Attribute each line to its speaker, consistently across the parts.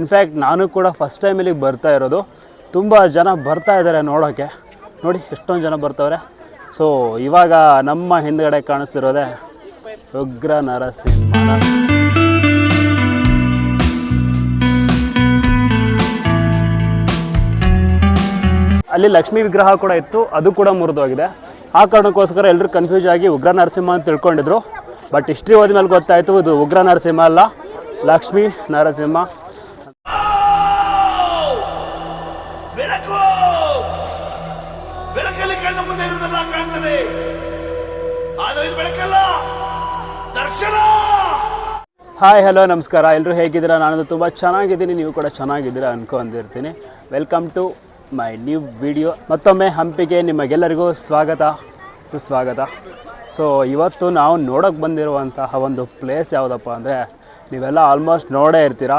Speaker 1: In fact ನಾನು ಕೂಡ first time ಇಲ್ಲಿಗೆ ಬರ್ತಾ ಇರೋದು. ತುಂಬ ಜನ ಬರ್ತಾ ಇದ್ದಾರೆ ನೋಡೋಕ್ಕೆ ನೋಡಿ, ಎಷ್ಟೊಂದು ಜನ ಬರ್ತವ್ರೆ. ಸೊ ಇವಾಗ ನಮ್ಮ ಹಿಂದ್ಗಡೆ ಕಾಣಿಸ್ತಿರೋದೇ ಉಗ್ರ ನರಸಿಂಹ. ಅಲ್ಲಿ ಲಕ್ಷ್ಮೀ ವಿಗ್ರಹ ಕೂಡ ಇತ್ತು. ಅದು ಕೂಡ ಮುರಿದೋಗಿದೆ. ಆ ಕಾರಣಕ್ಕೋಸ್ಕರ ಎಲ್ಲರೂ ಕನ್ಫ್ಯೂಸ್ ಆಗಿ ಉಗ್ರ ನರಸಿಂಹ ಅಂತ ತಿಳ್ಕೊಂಡಿದ್ರು. ಬಟ್ ಹಿಸ್ಟ್ರಿ ಹೋದ್ಮೇಲೆ ಗೊತ್ತಾಯಿತು, ಇದು ಉಗ್ರ ನರಸಿಂಹ ಅಲ್ಲ. ಲಕ್ಷ್ಮೀ ನರಸಿಂಹ.
Speaker 2: ಕಣ್ಣ ಮುಂದೆ ಇರುವುದೆಲ್ಲ ಕಾಣ್ತದೆ. ಆದರೆ ಇದು ಬೆಳಕಲ್ಲ. ದರ್ಶನ!
Speaker 1: ಹಾಯ್ ಹಲೋ ನಮಸ್ಕಾರ. ಎಲ್ಲರೂ ಹೇಗಿದ್ದೀರಾ? ನಾನು ತುಂಬ ಚೆನ್ನಾಗಿದ್ದೀನಿ. ನೀವು ಕೂಡ ಚೆನ್ನಾಗಿದ್ದೀರಾ ಅನ್ಕೊಂಡಿರ್ತೀನಿ welcome to my new video ಮತ್ತೊಮ್ಮೆ ಹಂಪಿಗೆ ನಿಮಗೆಲ್ಲರಿಗೂ ಸ್ವಾಗತ. ಸುಸ್ವಾಗತ. ಸೊ ಇವತ್ತು ನಾವು ನೋಡೋಕ್ಕೆ ಬಂದಿರುವಂತಹ ಒಂದು ಪ್ಲೇಸ್ ಯಾವುದಪ್ಪ ಅಂದರೆ ನೀವೆಲ್ಲ ಆಲ್ಮೋಸ್ಟ್ ನೋಡೇ ಇರ್ತೀರಾ.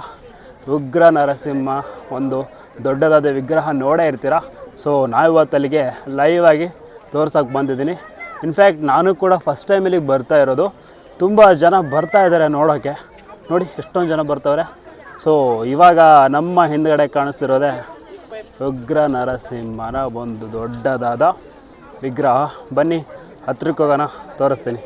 Speaker 1: ಉಗ್ರ ನರಸಿಂಹ ಒಂದು ದೊಡ್ಡದಾದ ವಿಗ್ರಹ ನೋಡೇ ಇರ್ತೀರಾ. ಸೊ ನಾವಿವತ್ತು ಅಲ್ಲಿಗೆ ಲೈವ್ ಆಗಿ ತೋರ್ಸೋಕ್ಕೆ ಬಂದಿದ್ದೀನಿ. ಇನ್ಫ್ಯಾಕ್ಟ್ ನಾನು ಕೂಡ ಫಸ್ಟ್ ಟೈಮ್ ಇಲ್ಲಿಗೆ ಬರ್ತಾ ಇರೋದು. ತುಂಬ ಜನ ಬರ್ತಾ ಇದ್ದಾರೆ ನೋಡೋಕ್ಕೆ ನೋಡಿ, ಎಷ್ಟೊಂದು ಜನ ಬರ್ತವ್ರೆ. ಸೊ ಇವಾಗ ನಮ್ಮ ಹಿಂದ್ಗಡೆ ಕಾಣಿಸ್ತಿರೋದೇ ಉಗ್ರ ನರಸಿಂಹನ ಒಂದು ದೊಡ್ಡದಾದ ವಿಗ್ರಹ. ಬನ್ನಿ ಹತ್ರಕ್ಕೆ ಹೋಗೋಣ, ತೋರಿಸ್ತೀನಿ.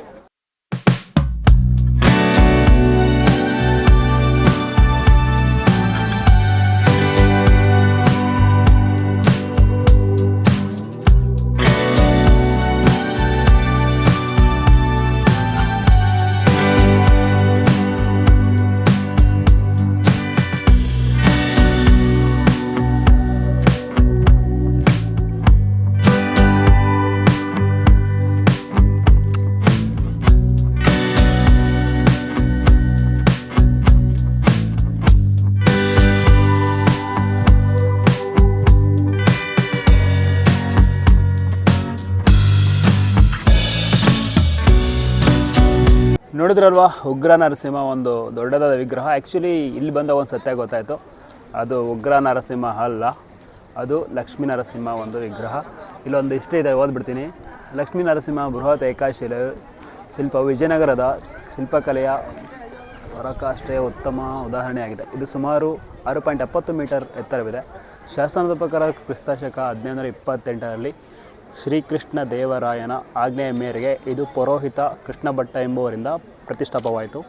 Speaker 1: ನೋಡಿದ್ರಲ್ವಾ, ಉಗ್ರ ನರಸಿಂಹ ಒಂದು ದೊಡ್ಡದಾದ ವಿಗ್ರಹ. ಆ್ಯಕ್ಚುಲಿ ಇಲ್ಲಿ ಬಂದ ಒಂದು ಸತ್ಯ ಗೊತ್ತಾಯಿತು. ಅದು ಉಗ್ರ ನರಸಿಂಹ ಅಲ್ಲ, ಅದು ಲಕ್ಷ್ಮೀ ನರಸಿಂಹ ಒಂದು ವಿಗ್ರಹ. ಇಲ್ಲೊಂದು ಇಷ್ಟ ಇದೆ, ಓದ್ಬಿಡ್ತೀನಿ. ಲಕ್ಷ್ಮೀ ನರಸಿಂಹ ಬೃಹತ್ ಏಕಾಶಿಲೆ ಶಿಲ್ಪ, ವಿಜಯನಗರದ ಶಿಲ್ಪಕಲೆಯ ಹೊರಕಾಷ್ಟೇ ಉತ್ತಮ ಉದಾಹರಣೆಯಾಗಿದೆ. ಇದು ಸುಮಾರು ಆರು ಪಾಯಿಂಟ್ ಎಪ್ಪತ್ತು ಮೀಟರ್ ಎತ್ತರವಿದೆ. ಶಾಸನದ ಪ್ರಕಾರ ಹದಿನೈದು ನೂರ ಇಪ್ಪತ್ತೆಂಟರಲ್ಲಿ ಶ್ರೀಕೃಷ್ಣ ದೇವರಾಯನ ಆಜ್ಞೆಯ ಮೇರೆಗೆ ಇದು ಪುರೋಹಿತ ಕೃಷ್ಣ ಭಟ್ಟ ಎಂಬುವರಿಂದ ಪ್ರತಿಷ್ಠಾಪವಾಯಿತು.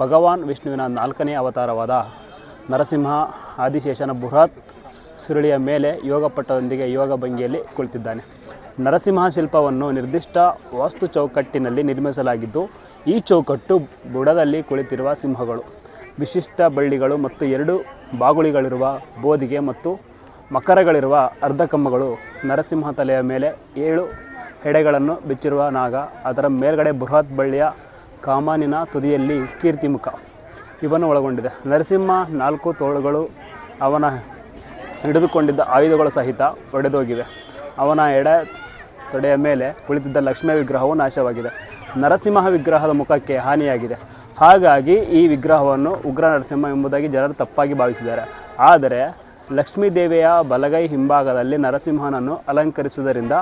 Speaker 1: ಭಗವಾನ್ ವಿಷ್ಣುವಿನ ನಾಲ್ಕನೇ ಅವತಾರವಾದ ನರಸಿಂಹ ಆದಿಶೇಷನ ಬೃಹತ್ ಸುರುಳಿಯ ಮೇಲೆ ಯೋಗಪಟ್ಟದೊಂದಿಗೆ ಯೋಗ ಭಂಗಿಯಲ್ಲಿ ಕುಳಿತಿದ್ದಾನೆ. ನರಸಿಂಹ ಶಿಲ್ಪವನ್ನು ನಿರ್ದಿಷ್ಟ ವಾಸ್ತು ಚೌಕಟ್ಟಿನಲ್ಲಿ ನಿರ್ಮಿಸಲಾಗಿದ್ದು, ಈ ಚೌಕಟ್ಟು ಬುಡದಲ್ಲಿ ಕುಳಿತಿರುವ ಸಿಂಹಗಳು. ವಿಶಿಷ್ಟ ಬಳ್ಳಿಗಳು ಮತ್ತು ಎರಡು ಬಾಗುಳಿಗಳಿರುವ ಬೋಧಿಗೆ ಮತ್ತು ಮಕರಗಳಿರುವ ಅರ್ಧಕಮ್ಮಗಳು ನರಸಿಂಹ ತಲೆಯ ಮೇಲೆ ಏಳು ಹೆಡೆಗಳನ್ನು ಬಿಚ್ಚಿರುವ ನಾಗ, ಅದರ ಮೇಲ್ಗಡೆ ಬೃಹತ್ ಬಳ್ಳಿಯ ಕಾಮಾನಿನ ತುದಿಯಲ್ಲಿ ಕೀರ್ತಿಮುಖ ಇವನ್ನು ಒಳಗೊಂಡಿದೆ. ನರಸಿಂಹ ನಾಲ್ಕು ತೋಳುಗಳು ಅವನ ಹಿಡಿದುಕೊಂಡಿದ್ದ ಆಯುಧಗಳು ಸಹಿತ ಒಡೆದೋಗಿವೆ. ಅವನ ಎಡೆ ತೊಡೆಯ ಮೇಲೆ ಕುಳಿತಿದ್ದ ಲಕ್ಷ್ಮೀ ವಿಗ್ರಹವು ನಾಶವಾಗಿದೆ. ನರಸಿಂಹ ವಿಗ್ರಹದ ಮುಖಕ್ಕೆ ಹಾನಿಯಾಗಿದೆ. ಹಾಗಾಗಿ ಈ ವಿಗ್ರಹವನ್ನು ಉಗ್ರ ನರಸಿಂಹ ಎಂಬುದಾಗಿ ಜನರು ತಪ್ಪಾಗಿ ಭಾವಿಸಿದ್ದಾರೆ. ಆದರೆ ಲಕ್ಷ್ಮೀ ದೇವಿಯ ಬಲಗೈ ಹಿಂಭಾಗದಲ್ಲಿ ನರಸಿಂಹನನ್ನು ಅಲಂಕರಿಸುವುದರಿಂದ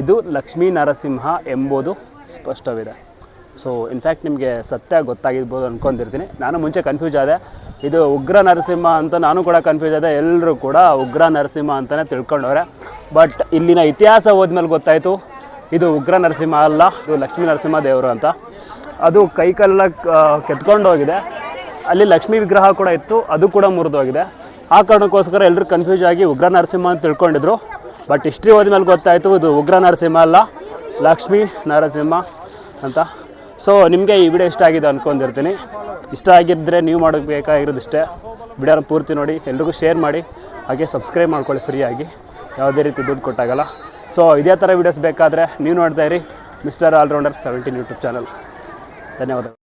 Speaker 1: ಇದು ಲಕ್ಷ್ಮೀ ನರಸಿಂಹ ಎಂಬುದು ಸ್ಪಷ್ಟವಿದೆ. ಸೊ ಇನ್ಫ್ಯಾಕ್ಟ್ ನಿಮಗೆ ಸತ್ಯ ಗೊತ್ತಾಗಿರ್ಬೋದು ಅಂದ್ಕೊಂಡಿರ್ತೀನಿ ನಾನು ಮುಂಚೆ ಕನ್ಫ್ಯೂಸ್ ಆದೆ. ಇದು ಉಗ್ರ ನರಸಿಂಹ ಅಂತ ನಾನು ಕೂಡ ಕನ್ಫ್ಯೂಸ್ ಆದೆ. ಎಲ್ಲರೂ ಕೂಡ ಉಗ್ರ ನರಸಿಂಹ ಅಂತಲೇ ತಿಳ್ಕೊಂಡವ್ರೆ. ಬಟ್ ಇಲ್ಲಿನ ಇತಿಹಾಸ ಹೋದ್ಮೇಲೆ ಗೊತ್ತಾಯಿತು. ಇದು ಉಗ್ರ ನರಸಿಂಹ ಅಲ್ಲ, ಇದು ಲಕ್ಷ್ಮೀ ನರಸಿಂಹ ದೇವರು ಅಂತ. ಅದು ಕೈಕಲ್ಲ ಕೆತ್ಕೊಂಡೋಗಿದೆ. ಅಲ್ಲಿ ಲಕ್ಷ್ಮೀ ವಿಗ್ರಹ ಕೂಡ ಇತ್ತು, ಅದು ಕೂಡ ಮುರಿದೋಗಿದೆ. ಆ ಕಾರಣಕ್ಕೋಸ್ಕರ ಎಲ್ಲರೂ ಕನ್ಫ್ಯೂಸ್ ಆಗಿ ಉಗ್ರ ನರಸಿಂಹ ಅಂತ ತಿಳ್ಕೊಂಡಿದ್ರು. ಬಟ್ ಹಿಸ್ಟ್ರಿ ಹೋದ್ಮೇಲೆ ಗೊತ್ತಾಯಿತು, ಇದು ಉಗ್ರ ನರಸಿಂಹ ಅಲ್ಲ, ಲಕ್ಷ್ಮೀ ನರಸಿಂಹ ಅಂತ. ಸೊ ನಿಮಗೆ ಈ ವಿಡಿಯೋ ಇಷ್ಟ ಆಗಿದೆ ಅಂದ್ಕೊಂಡಿರ್ತೀನಿ ಇಷ್ಟ ಆಗಿದ್ದರೆ ನೀವು ಮಾಡಬೇಕಾಗಿರೋದು ಇಷ್ಟೇ. ವಿಡಿಯೋನ ಪೂರ್ತಿ ನೋಡಿ, ಎಲ್ರಿಗೂ ಶೇರ್ ಮಾಡಿ, ಹಾಗೆ ಸಬ್ಸ್ಕ್ರೈಬ್ ಮಾಡ್ಕೊಳ್ಳಿ ಫ್ರೀಯಾಗಿ ಯಾವುದೇ ರೀತಿ ದುಡ್ಡು ಕೊಟ್ಟಾಗಲ್ಲ. ಸೊ ಇದೇ ಥರ ವೀಡಿಯೋಸ್ ಬೇಕಾದರೆ ನೀವು ನೋಡ್ತಾ ಇರಿ mister allrounder seventeen YouTube channel ಧನ್ಯವಾದಗಳು